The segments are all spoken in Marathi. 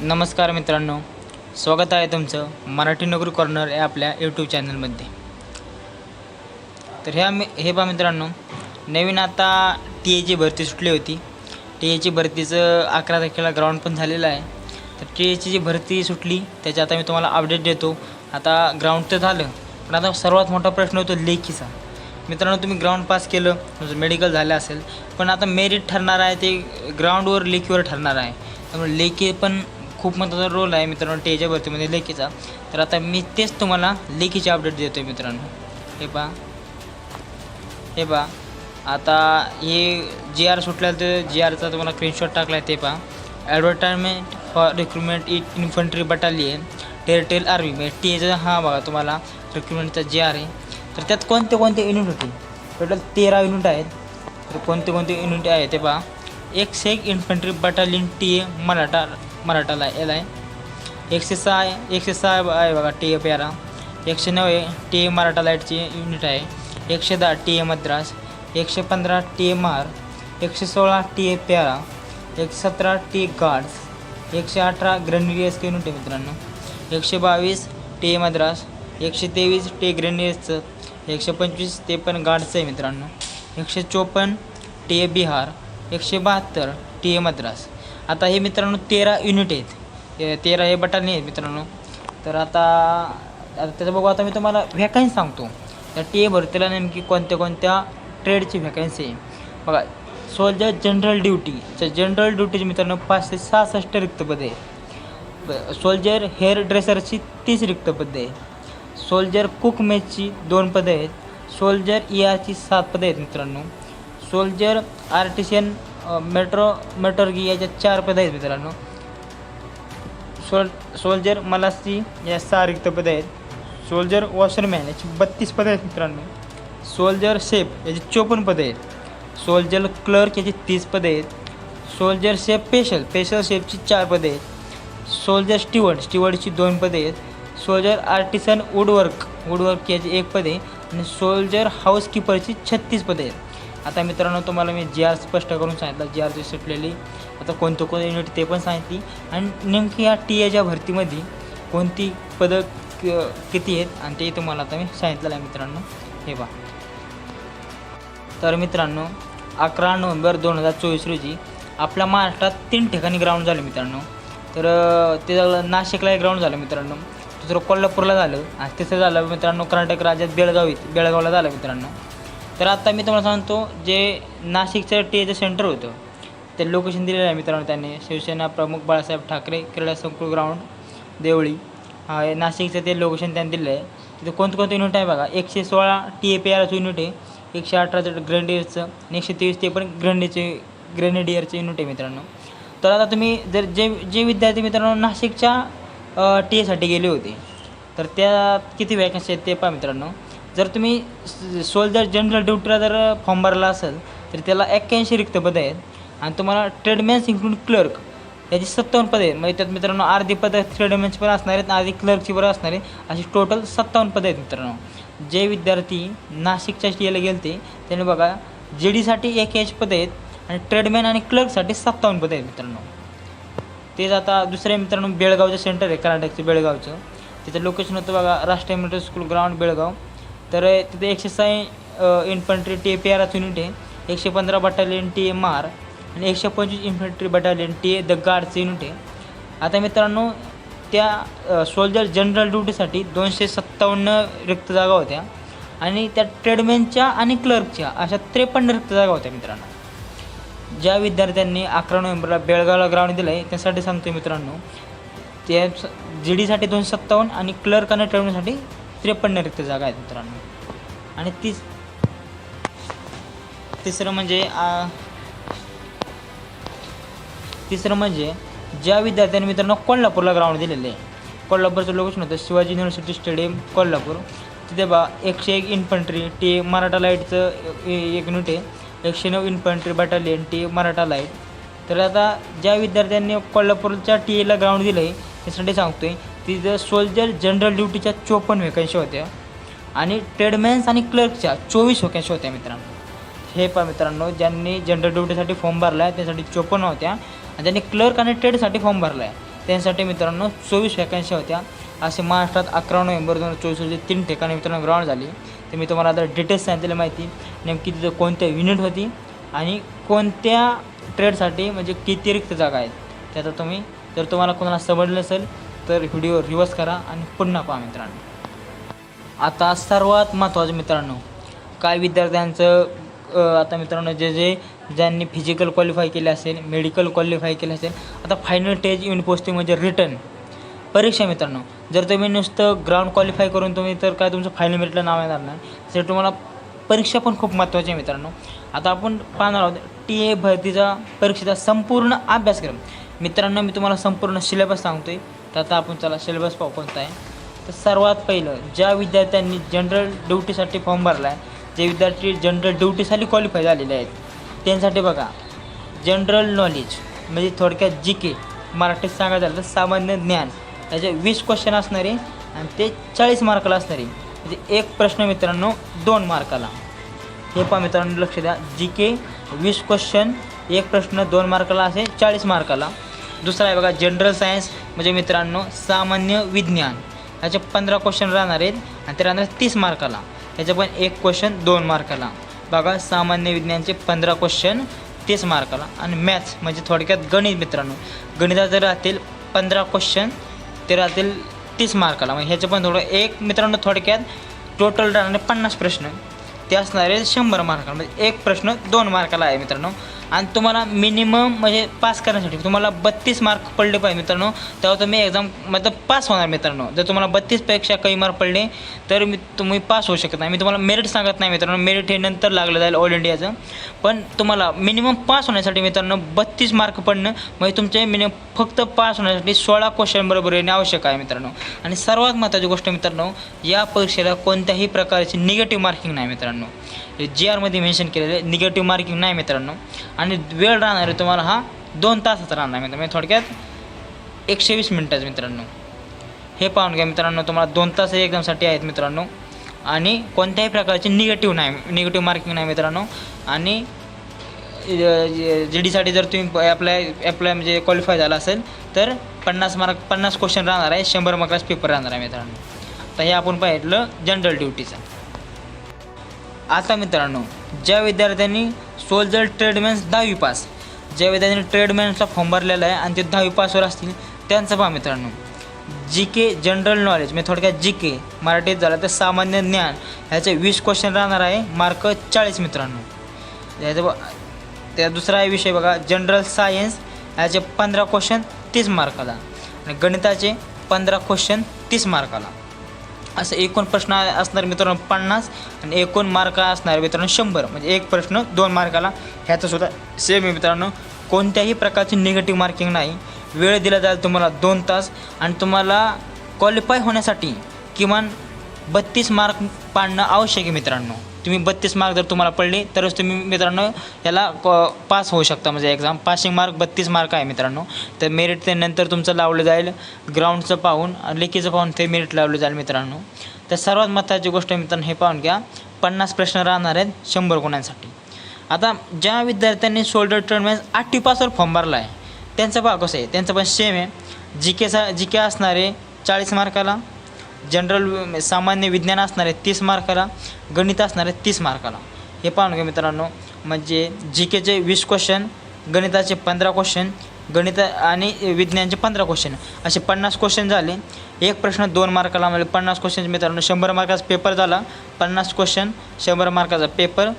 नमस्कार मित्रांनो स्वागत आहे तुमचं मराठी नगरी कॉर्नर या आपल्या यूट्यूब चॅनलमध्ये तर ह्या मी हे बा मित्रांनो नवीन आता टी एची भरती सुटली होती. टी एची भरतीचं अकरा तारखेला ग्राउंड पण झालेलं आहे. तर टी एची जी भरती सुटली त्याची आता मी तुम्हाला अपडेट देतो. आता ग्राउंड तर झालं पण आता सर्वात मोठा प्रश्न होतो लेखीचा. मित्रांनो तुम्ही ग्राउंड पास केलं तुमचं मेडिकल झालं असेल पण आता मेरिट ठरणार आहे ते ग्राउंडवर लेखीवर ठरणार आहे. त्यामुळे लेखी पण खूप महत्त्वाचा रोल आहे मित्रांनो टेच्या भरतीमध्ये लेखीचा. तर आता मी तेच तुम्हाला लेखीचे अपडेट देतो आहे मित्रांनो. हे पहा. हे पहा. आता हे जी आर सुटलं तर जी आरचा तुम्हाला स्क्रीनशॉट टाकला आहे ते पहा. Advertisement for recruitment in infantry battalion territorial army म्हणजे टी एचा हा बघा तुम्हाला रिक्रुटमेंटचा जी आर आहे. तर त्यात कोणते कोणते युनिट होते? टोटल तेरा युनिट आहेत. तर कोणते कोणते युनिट आहे ते पहा. एक सेक infantry battalion T A Maratha मराठाला याला आहे एकशे सहा आहे एकशे सहा आहे बघा टी ए प्यारा एकशे नऊ आहे टी ए मराठा लाईटची युनिट आहे एकशे दहा टी ए मद्रास एकशे पंधरा टी ए महार एकशे सोळा टी ए प्यारा एकशे सतरा टी गार्ड्स एकशे अठरा ग्रेनेडियर्सचं युनिट आहे मित्रांनो एकशे बावीस टी ए मद्रास एकशे तेवीस टी ग्रेनेडियर्सचं एकशे पंचवीस ते पण गार्ड्सचं आहे मित्रांनो एकशे चोपन्न टी ए बिहार एकशे बहात्तर टी ए मद्रास आता हे मित्रांनो तेरा युनिट आहेत. तेरा हे बटालियन आहेत मित्रांनो. तर आता आता त्याचं बघू आता मी तुम्हाला व्हॅकन्सी सांगतो. त्या टी ए भरतीला नेमकी कोणत्या कोणत्या ट्रेडची व्हॅकन्सी आहे. बघा सोल्जर जनरल ड्युटीच्या जनरल ड्युटीची मित्रांनो पाचशे सहासष्ट रिक्तपद आहे सोल्जर हेअर ड्रेसरची तीस रिक्तपद आहे सोल्जर कुक मेचची दोन पदे आहेत. सोल्जर ई आरची सात पदे आहेत मित्रांनो. सोल्जर आर्टिशियन मेट्रो मेट्रोगी याच्या चार पदे आहेत मित्रांनो. सोल सोल्जर मलासी या सहा रिक्त पदे आहेत. सोल्जर वॉशरमॅन याची बत्तीस पदं आहेत मित्रांनो. सोल्जर शेफ याची चोपन्न पदे आहेत. सोल्जर क्लर्क याची तीस पदे आहेत. सोल्जर शेफ स्पेशल स्पेशल शेफची चार पदे आहेत. सोल्जर स्टीवर्ड स्टीवर्डची दोन पदे आहेत. सोल्जर आर्टिसन वुडवर्क वुडवर्क याची एक पदे आणि सोल्जर हाऊसकीपरची छत्तीस पदे आहेत. आता मित्रांनो तुम्हाला मी जी आर स्पष्ट करून सांगितलं जी आरची सुटलेली. आता कोणतं कोणतं युनिट ते पण सांगितली आणि नेमकी या टी एच्या भरतीमध्ये कोणती पदं किती आहेत आणि ते तुम्हाला आता मी सांगितलेलं आहे मित्रांनो. हे बा तर मित्रांनो अकरा नोव्हेंबर दोन हजार चोवीस रोजी आपल्या महाराष्ट्रात तीन ठिकाणी ग्राउंड झालं मित्रांनो. तर ते झालं नाशिकला एक ग्राउंड झालं मित्रांनो. दुसरं कोल्हापूरला झालं. आणि तिसरं झालं मित्रांनो कर्नाटक राज्यात बेळगाव येत बेळगावला झालं मित्रांनो. तर आत्ता मी तुम्हाला सांगतो जे नाशिकचं टीएचं सेंटर होतं ते लोकेशन दिलेलं आहे मित्रांनो त्यांनी. शिवसेना प्रमुख बाळासाहेब ठाकरे क्रीडा संकुल ग्राउंड देवळी. हा नाशिकचं ते लोकेशन त्यांनी दिलं आहे. तिथे कोणतं कोणतं युनिट आहे बघा? एकशे सोळा टी ए पी आरचं युनिट आहे एकशे अठराचं ग्रेनेडियरचं आणि एकशे तेवीस ते पण ग्रेनेडचे ग्रेनेडियरचं युनिट आहे मित्रांनो. तर आता तुम्ही जर जे जे विद्यार्थी मित्रांनो नाशिकच्या टी एसाठी गेले होते तर त्या किती वॅकन्सी आहेत ते पहा मित्रांनो. जर तुम्ही सोल्जर जनरल ड्युटीला जर फॉर्म भरला असेल तर त्याला एक्क्याऐंशी रिक्त पदं आहेत. आणि तुम्हाला ट्रेडमॅन्स इन्क्लूड क्लर्क याची सत्तावन्न पदे आहेत. म्हणजे त्यात मित्रांनो अर्धी पदं ट्रेडमॅनची पण असणार आहेत अर्धी क्लर्कची पण असणार आहे अशी टोटल सत्तावन्न पदं आहेत मित्रांनो. जे विद्यार्थी नाशिकच्या शीला गेले होते त्यांनी बघा जे डीसाठी एक्याऐंशी पदं आहेत आणि ट्रेडमॅन आणि क्लर्कसाठी सत्तावन्न पदं आहेत मित्रांनो. तेच आता दुसरे मित्रांनो बेळगावचं सेंटर आहे कर्नाटकचं बेळगावचं. तिथं लोकेशन होतं बघा राष्ट्रीय मिडल स्कूल ग्राउंड बेळगाव. तर तिथे एकशे सहा infantry T A P R unit आहे एकशे पंधरा बटालियन टी ए मार आणि एकशे पंचवीस infantry battalion T A the गार्डचं unit आहे आता मित्रांनो त्या सोल्जर जनरल ड्युटीसाठी दोनशे सत्तावन्न रिक्त जागा होत्या आणि त्या ट्रेडमॅनच्या आणि क्लर्कच्या अशा त्रेपन्न रिक्त जागा होत्या मित्रांनो. ज्या विद्यार्थ्यांनी अकरा नोव्हेंबरला बेळगावला ग्राउंड दिलं आहे त्यासाठी सांगतो मित्रांनो त्या जी डीसाठी दोनशे सत्तावन्न आणि क्लर्क आणि ट्रेडमॅनसाठी त्रेपन्न रिक्त जागा आहेत मित्रांनो. आणि तीस तिसरं म्हणजे तिसरं म्हणजे ज्या विद्यार्थ्यांनी मित्रांनो कोल्हापूरला ग्राउंड दिलेलं आहे. कोल्हापूरचं लोकेशन होतं शिवाजी युनिव्हर्सिटी स्टेडियम कोल्हापूर. तिथे बा एकशे एक इन्फंट्री टी मराठा लाईटचं एक युनिट आहे. एकशे नऊ infantry battalion T Maratha light तर आता ज्या विद्यार्थ्यांनी कोल्हापूरच्या टी एला ग्राउंड दिलं आहे त्यासाठी सांगतो आहे तिथं सोल्जर जनरल ड्युटीच्या चोपन्न वेकन्सी होत्या आणि ट्रेडमॅन्स आणि क्लर्कच्या चोवीस वेकन्सी होत्या मित्रांनो. हे पण मित्रांनो ज्यांनी जनरल ड्युटीसाठी फॉर्म भरला आहे त्यासाठी चोपन्न होत्या. आणि ज्यांनी क्लर्क आणि ट्रेडसाठी फॉर्म भरला आहे त्यांसाठी मित्रांनो चोवीस वॅकन्सी होत्या. असे महाराष्ट्रात अकरा नोव्हेंबर दोन हजार चोवीस रोजी तीन ठिकाणी मित्रांनो ग्राउंड झाली. तर मी तुम्हाला आता डिटेल्स सांगितलेली माहिती नेमकी तिथं कोणत्या युनिट होती आणि कोणत्या ट्रेडसाठी म्हणजे किती रिक्त जागा आहेत. त्याचा तुम्ही जर तुम्हाला कोणाला समजलं असेल तर व्हिडिओ रिवर्स करा आणि पुन्हा पहा मित्रांनो. आता सर्वात महत्त्वाचं मित्रांनो काय विद्यार्थ्यांचं आता मित्रांनो जे जे ज्यांनी फिजिकल क्वालिफाय केले असेल मेडिकल क्वालिफाय केले असेल आता फायनल स्टेज इन पोस्टिंग म्हणजे रिटर्न परीक्षा मित्रांनो जर तुम्ही नुसतं ग्राउंड क्वालिफाय करून तुम्ही तर काय तुमचं फायनल मेरिटला नाव येणार नाही. तर तुम्हाला परीक्षा पण खूप महत्त्वाची आहे मित्रांनो. आता आपण पाहणार आहोत टी ए भरतीचा परीक्षेचा संपूर्ण अभ्यासक्रम. मित्रांनो मी तुम्हाला संपूर्ण सिलेबस आहे तर आता आपण चला सिलेबस पाहू कोणता आहे. तर सर्वात पहिलं ज्या विद्यार्थ्यांनी जनरल ड्युटीसाठी फॉर्म भरला आहे जे विद्यार्थी जनरल ड्युटीसाठी क्वालिफाय झालेले आहेत त्यांसाठी बघा जनरल नॉलेज म्हणजे थोडक्यात जी के मराठीत सांगायचं झालं तर सामान्य ज्ञान. त्याचे वीस क्वेश्चन असणारे आणि ते चाळीस मार्काला असणारे. म्हणजे एक प्रश्न मित्रांनो दोन मार्काला हे पहा मित्रांनो लक्ष द्या. जी के वीस क्वेश्चन एक प्रश्न दोन मार्काला असे चाळीस मार्काला दुसरा आहे बघा जनरल सायन्स म्हणजे मित्रांनो सामान्य विज्ञान. ह्याचे पंधरा क्वेश्चन राहणार आहेत आणि ते राहणार आहेत तीस मार्काला. त्याचे पण एक क्वेश्चन दोन मार्काला. बघा सामान्य विज्ञानचे पंधरा क्वेश्चन तीस मार्काला. आणि मॅथ्स म्हणजे थोडक्यात गणित मित्रांनो. गणितात राहतील पंधरा क्वेश्चन ते राहतील तीस मार्काला. म्हणजे ह्याचं पण थोडं एक मित्रांनो थोडक्यात टोटल राहणारे पन्नास प्रश्न. ते असणार आहे शंभर मार्काला. म्हणजे एक प्रश्न दोन मार्काला आहे मित्रांनो. आणि तुम्हाला मिनिमम म्हणजे पास करण्यासाठी तुम्हाला बत्तीस मार्क पडले पाहिजे मित्रांनो. तेव्हा तुम्ही एक्झाम मतलब पास होणार मित्रांनो. जर तुम्हाला बत्तीसपेक्षा काही मार्क पडले तर मी तुम्ही पास होऊ शकत नाही. मी तुम्हाला मेरिट सांगत नाही मित्रांनो. मेरिट हे नंतर लागलं जाईल ऑल इंडियाचं पण तुम्हाला मिनिमम पास होण्यासाठी मित्रांनो बत्तीस मार्क पडणं म्हणजे तुमचे मिनिमम फक्त पास होण्यासाठी सोळा क्वेश्चन बरोबर येणे आवश्यक आहे मित्रांनो. आणि सर्वात महत्त्वाची गोष्ट मित्रांनो या परीक्षेला कोणत्याही प्रकारची निगेटिव्ह मार्किंग नाही मित्रांनो. जी आरमध्ये मेन्शन केलेलं आहे. निगेटिव्ह मार्किंग नाही मित्रांनो. आणि वेळ राहणार आहे तुम्हाला हा दोन तासाचा राहणार मित्रांनो. म्हणजे थोडक्यात एकशे वीस मिनटाचं मित्रांनो. हे पाहून घ्या मित्रांनो तुम्हाला दोन तास एक्झामसाठी आहेत मित्रांनो. आणि कोणत्याही प्रकारचे निगेटिव्ह नाही निगेटिव्ह मार्किंग नाही मित्रांनो. आणि जी डीसाठी जर तुम्ही अप्लाय अप्लाय म्हणजे क्वालिफाय झाला असेल तर पन्नास मार्क पन्नास क्वेश्चन राहणार आहे. शंभर मार्काचा पेपर राहणार आहे मित्रांनो. तर हे आपण पाहिलं जनरल ड्युटीचं आता मित्रांनो ज्या विद्यार्थ्यांनी सोल्जर ट्रेडमॅन्स दहावी पास ज्या विद्यार्थ्यांनी ट्रेडमेन्सचा फॉर्म भरलेला आहे आणि ते दहावी पासवर असतील त्यांचं पहा मित्रांनो. जी के जनरल नॉलेज म्हणजे थोडक्यात जी के मराठीत झालं तर सामान्य ज्ञान ह्याचे वीस क्वेश्चन राहणार आहे मार्क चाळीस मित्रांनो. याचं त्या दुसरा विषय बघा जनरल सायन्स ह्याचे पंधरा क्वेश्चन तीस मार्काला आणि गणिताचे पंधरा क्वेश्चन तीस मार्काला. असं एकूण प्रश्न असणार मित्रांनो पन्नास आणि एकूण मार्क असणार मित्रांनो शंभर. म्हणजे एक प्रश्न दोन मार्काला. ह्याचं सुद्धा सेम आहे मित्रांनो. कोणत्याही प्रकारची निगेटिव्ह मार्किंग नाही. वेळ दिला जाईल तुम्हाला दोन तास. आणि तुम्हाला क्वालिफाय होण्यासाठी किमान बत्तीस मार्क पाडणं आवश्यक आहे मित्रांनो. तुम्ही बत्तीस मार्क जर तुम्हाला पडले तरच तुम्ही मित्रांनो याला पास होऊ शकता. म्हणजे एक्झाम पासिंग मार्क बत्तीस मार्क आहे मित्रांनो. तर मेरिट ते नंतर तुमचं लावलं जाईल. ग्राउंडचं पाहून लेखीचं पाहून ते मेरिट लावलं जाईल मित्रांनो. तर सर्वात महत्त्वाची गोष्ट मित्रांनो हे पाहून घ्या. पन्नास प्रश्न राहणार आहेत शंभर गुणांसाठी. आता ज्या विद्यार्थ्यांनी शोल्डर टर्नमॅन आठवी पासवर फॉर्म भरला आहे त्यांचं पहा कसं आहे? त्यांचं पण सेम आहे. जी के सा जी के असणारे चाळीस मार्काला जनरल सामान्य विज्ञान असणार आहे तीस मार्काला गणित असणार आहे तीस मार्काला. हे पाहून घ्या मित्रांनो. म्हणजे जी केचे वीस क्वेश्चन गणिताचे पंधरा क्वेश्चन गणित आणि विज्ञानचे पंधरा क्वेश्चन असे पन्नास क्वेश्चन झाले. एक प्रश्न दोन मार्काला म्हणजे पन्नास क्वेश्चन मित्रांनो शंभर मार्काचा पेपर झाला. पन्नास क्वेश्चन शंभर मार्काचा पेपर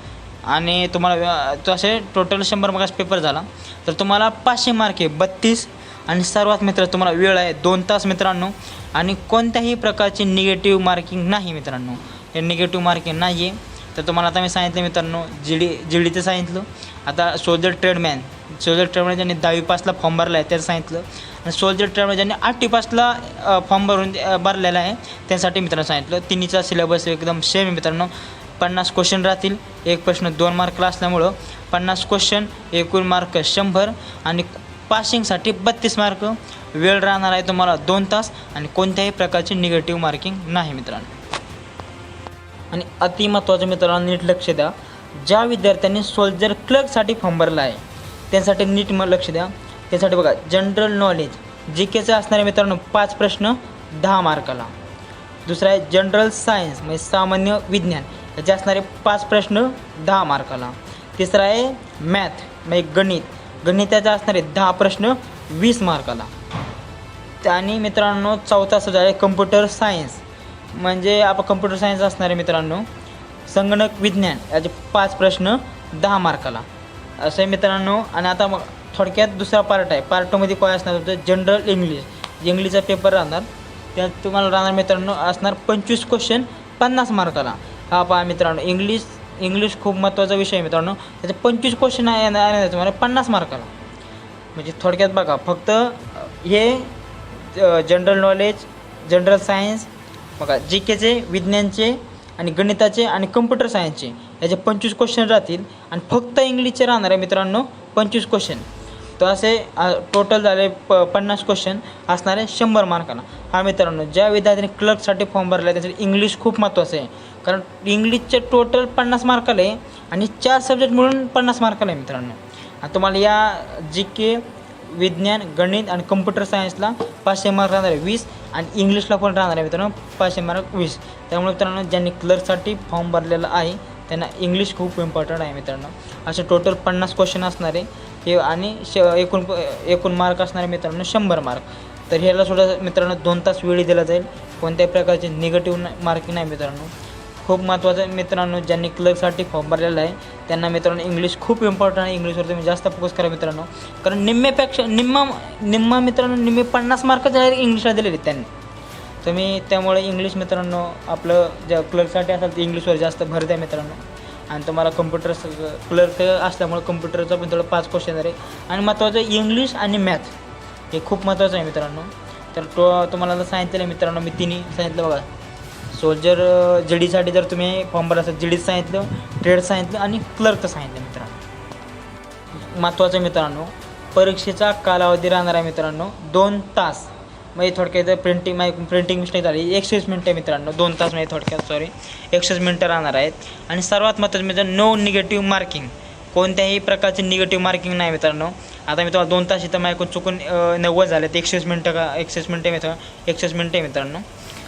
आणि तुम्हाला तो असे टोटल शंभर मार्काचा पेपर झाला. तर तुम्हाला पाचशे मार्के बत्तीस आणि सर्वात मित्र तुम्हाला वेळ आहे दोन तास मित्रांनो. आणि कोणत्याही प्रकारची निगेटिव्ह मार्किंग नाही मित्रांनो. हे निगेटिव्ह मार्किंग नाही आहे तर तुम्हाला आता मी सांगितलं मित्रांनो जी डी जी डीचं सांगितलं. आता सोल्जर ट्रेडमॅन सोल्जर ट्रेडमॅन ज्यांनी दहावी पासला फॉर्म भरला आहे त्याचं सांगितलं. आणि सोल्जर ट्रेडमॅन ज्यांनी आठवी पासला फॉर्म भरून भरलेला आहे त्यासाठी मित्रांनो सांगितलं. तिन्हीचा सिलेबस एकदम सेम आहे मित्रांनो. पन्नास क्वेश्चन राहतील. एक प्रश्न दोन मार्कला असल्यामुळं पन्नास क्वेश्चन एकूण मार्क शंभर. आणि पासिंगसाठी बत्तीस मार्क वेळ राहणार आहे तुम्हाला दोन तास आणि कोणत्याही प्रकारची निगेटिव्ह मार्किंग नाही मित्रांनो. आणि अति महत्त्वाचं मित्रांनो नीट लक्ष द्या. ज्या विद्यार्थ्यांनी सोल्जर क्लर्कसाठी फॉर्म भरला आहे त्यासाठी नीट मग लक्ष द्या. त्यासाठी बघा जनरल नॉलेज जी केचे असणारे मित्रांनो पाच प्रश्न दहा मार्काला. दुसरा आहे जनरल सायन्स म्हणजे सामान्य विज्ञान याचे असणारे पाच प्रश्न दहा मार्काला. तिसरा आहे मॅथ म्हणजे गणित. गणिताचे असणारे दहा प्रश्न वीस मार्काला. आणि मित्रांनो चौथा सुद्धा आहे कम्प्युटर सायन्स म्हणजे आपण कम्प्युटर सायन्स असणारे मित्रांनो संगणक विज्ञान याचे पाच प्रश्न दहा मार्काला. असं आहे मित्रांनो आणि आता मग थोडक्यात दुसरा पार्ट आहे. पार्ट टूमध्ये काय असणार होतं जनरल इंग्लिश इंग्लिशचा पेपर राहणार. त्यात तुम्हाला राहणार मित्रांनो असणार पंचवीस क्वेश्चन पन्नास मार्काला. हा पहा मित्रांनो इंग्लिश इंग्लिश खूप महत्त्वाचा विषय आहे मित्रांनो. त्याचे पंचवीस क्वेश्चन आहे येणार तुम्हाला पन्नास मार्काला म्हणजे थोडक्यात बघा फक्त हे जनरल नॉलेज जनरल सायन्स बघा जी केचे विज्ञानचे आणि गणिताचे आणि कम्प्युटर सायन्सचे याचे पंचवीस क्वेश्चन राहतील. आणि फक्त इंग्लिशचे राहणार आहे मित्रांनो पंचवीस क्वेश्चन तर असे टोटल झाले प पन्नास क्वेश्चन असणारे शंभर मार्काला हा मित्रांनो ज्या विद्यार्थ्यांनी क्लर्कसाठी फॉर्म भरला आहे त्यासाठी इंग्लिश खूप महत्त्वाचं आहे. कारण इंग्लिशचे टोटल पन्नास मार्काला आहे आणि चार सब्जेक्ट मिळून पन्नास मार्काला आहे मित्रांनो. तुम्हाला या जी के विज्ञान गणित आणि कम्प्युटर सायन्सला पाचशे मार्क राहणार आहे वीस आणि इंग्लिशला पण राहणार आहे मित्रांनो पाचशे मार्क वीस. त्यामुळे मित्रांनो ज्यांनी क्लर्कसाठी फॉर्म भरलेला आहे त्यांना इंग्लिश खूप इम्पॉर्टंट आहे मित्रांनो. असे टोटल पन्नास क्वेश्चन असणार आहे. हे आणि श एकूण एकूण मार्क असणारे मित्रांनो शंभर मार्क तर ह्याला सुद्धा मित्रांनो दोन तास वेळी दिला जाईल. कोणत्याही प्रकारचे निगेटिव्ह मार्किंग नाही मित्रांनो. खूप महत्त्वाचं आहे. मित्रांनो ज्यांनी क्लर्कसाठी फॉर्म भरलेला आहे त्यांना मित्रांनो इंग्लिश खूप इम्पॉर्टंट आहे. इंग्लिशवर तुम्ही जास्त फोकस करा मित्रांनो. कारण निम्म्यापेक्षा निम्मा निम्मा मित्रांनो निम्मे पन्नास मार्क डायरेक्ट इंग्लिशला दिलेले त्यांनी. तुम्ही त्यामुळे इंग्लिश मित्रांनो आपलं ज्या क्लर्कसाठी असाल ते इंग्लिशवर जास्त भर द्या मित्रांनो. आणि तुम्हाला कम्प्युटर क्लर्क असल्यामुळे कम्प्युटरचा पण थोडं पाच क्वेश्चन आहे. आणि महत्त्वाचं इंग्लिश आणि मॅथ हे खूप महत्त्वाचं आहे मित्रांनो. तर तो तुम्हाला सांगितलेलं आहे मित्रांनो मी तिन्ही सांगितलं बघा. सोल्जर जीडीसाठी जर तुम्ही फॉर्म भरला असेल डी सांगितलं ट्रेड सांगितलं आणि क्लर्क सांगितलं मित्रांनो. महत्त्वाचं मित्रांनो परीक्षेचा कालावधी राहणार आहे मित्रांनो दोन तास. म्हणजे थोडक्यात प्रिंटिंग माझी प्रिंटिंग मिस्टेक झाली एकशेच मिनटं मित्रांनो दोन तास म्हणजे थोडक्यात सॉरी एकशेच मिनटं राहणार आहेत. आणि सर्वात महत्त्वाचं मित्रांनो नो निगेटिव्ह मार्किंग कोणत्याही प्रकारचे निगेटिव्ह मार्किंग नाही मित्रांनो. आता मी तुम्हाला दोन तास इथं माझ्याकडून चुकून नव्वद झाले तर एकशेच मिनटं का एकशेच मिनटं मित्रांनो एकशेच मिनटं मित्रांनो.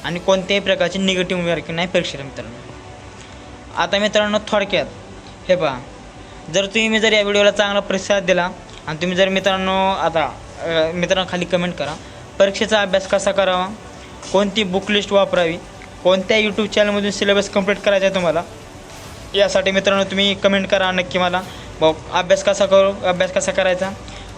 आणि कोणत्याही प्रकारची निगेटिव्ह मार्किंग नाही परीक्षेला मित्रांनो. आता मित्रांनो थोडक्यात हे पहा. जर तुम्ही मी जर या व्हिडिओला चांगला प्रतिसाद दिला आणि तुम्ही जर मित्रांनो आता मित्रांनो खाली कमेंट करा. परीक्षेचा अभ्यास कसा करावा? कोणती बुक लिस्ट वापरावी? कोणत्या यूट्यूब चॅनलमधून सिलेबस कंप्लीट करायचा आहे तुम्हाला? यासाठी मित्रांनो तुम्ही कमेंट करा नक्की मला. भाऊ अभ्यास कसा करू अभ्यास कसा करायचा?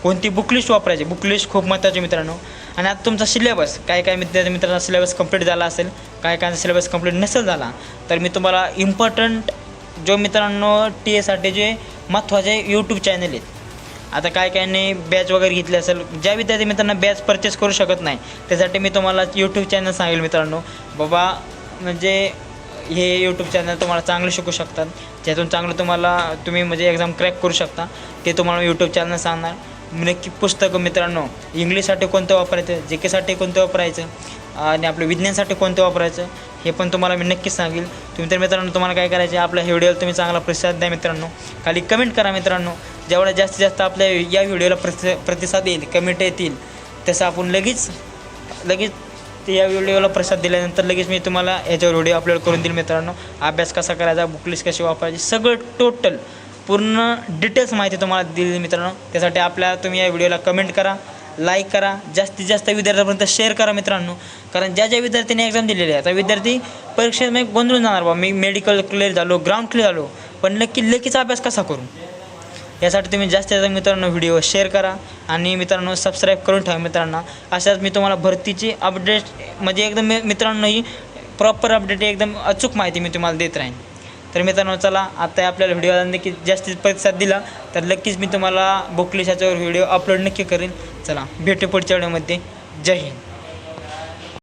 कोणती बुकलिस्ट वापरायची? बुकलिस्ट खूप महत्त्वाची मित्रांनो. आणि आता तुमचा सिलेबस काय काय विद्यार्थी मित्रांना सिलेबस कंप्लीट झाला असेल काय काय सिलेबस कंप्लीट नसेल झाला तर मी तुम्हाला इम्पॉर्टंट जो मित्रांनो टी एसाठी जे महत्त्वाचे यूट्यूब चॅनल आहेत. आता काय कायने बॅच वगैरे घेतली असेल ज्या विद्यार्थी मित्रांना बॅच परचेस करू शकत नाही त्यासाठी मी तुम्हाला यूट्यूब चॅनल सांगेल मित्रांनो. बाबा म्हणजे हे यूट्यूब चॅनल तुम्हाला चांगलं शिकू शकतात. ज्यातून चांगलं तुम्हाला तुम्ही म्हणजे एक्झाम क्रॅक करू शकता ते तुम्हाला यूट्यूब चॅनल सांगणार. नक्की पुस्तकं मित्रांनो इंग्लिशसाठी कोणतं वापरायचं जे केसाठी कोणतं वापरायचं आणि आपलं विज्ञानसाठी कोणतं वापरायचं हे पण तुम्हाला मी नक्कीच सांगेल. तुम्ही तर मित्रांनो तुम्हाला काय करायचं आपल्या व्हिडिओला तुम्ही चांगला प्रतिसाद द्या मित्रांनो. खाली कमेंट करा मित्रांनो. जेवढा जास्तीत जास्त आपल्या या व्हिडिओला प्रति प्रतिसाद येईल कमेंट येतील तसं आपण लगेच लगेच ते या व्हिडिओला प्रसाद दिल्यानंतर लगेच मी तुम्हाला याच्यावर व्हिडिओ अपलोड करून देईल मित्रांनो. अभ्यास कसा करायचा बुकलिस्ट कशी वापरायची सगळं टोटल पूर्ण डिटेल्स माहिती तुम्हाला दिली मित्रांनो. त्यासाठी आपल्या तुम्ही या व्हिडिओला कमेंट करा लाईक करा जास्तीत जास्त विद्यार्थ्यापर्यंत शेअर करा मित्रांनो. कारण ज्या ज्या विद्यार्थ्यांनी एक्झाम दिलेली आहे त्या विद्यार्थी परीक्षेत गोंधळून जाणार बा. मी मेडिकल क्लिअर झालो ग्राउंड क्लिअर झालो. पण नक्की लेखीचा अभ्यास कसा करू? यासाठी तुम्ही जास्तीत जास्त मित्रांनो व्हिडिओ शेअर करा आणि मित्रांनो सबस्क्राईब करून ठेवा मित्रांनो. अशाच मी तुम्हाला भरतीची अपडेट म्हणजे एकदम मी- मित्रांनो ही प्रॉपर अपडेट एकदम अचूक माहिती मी तुम्हाला देत राहीन. तर मित्रांनो चला आता आपल्याला व्हिडिओला नक्की जास्तीत प्रतिसाद दिला तर नक्कीच मी तुम्हाला बुकलिश याच्यावर व्हिडिओ अपलोड नक्की करेन. चला भेटू पुढच्या व्हिडिओमध्ये जय हिंद.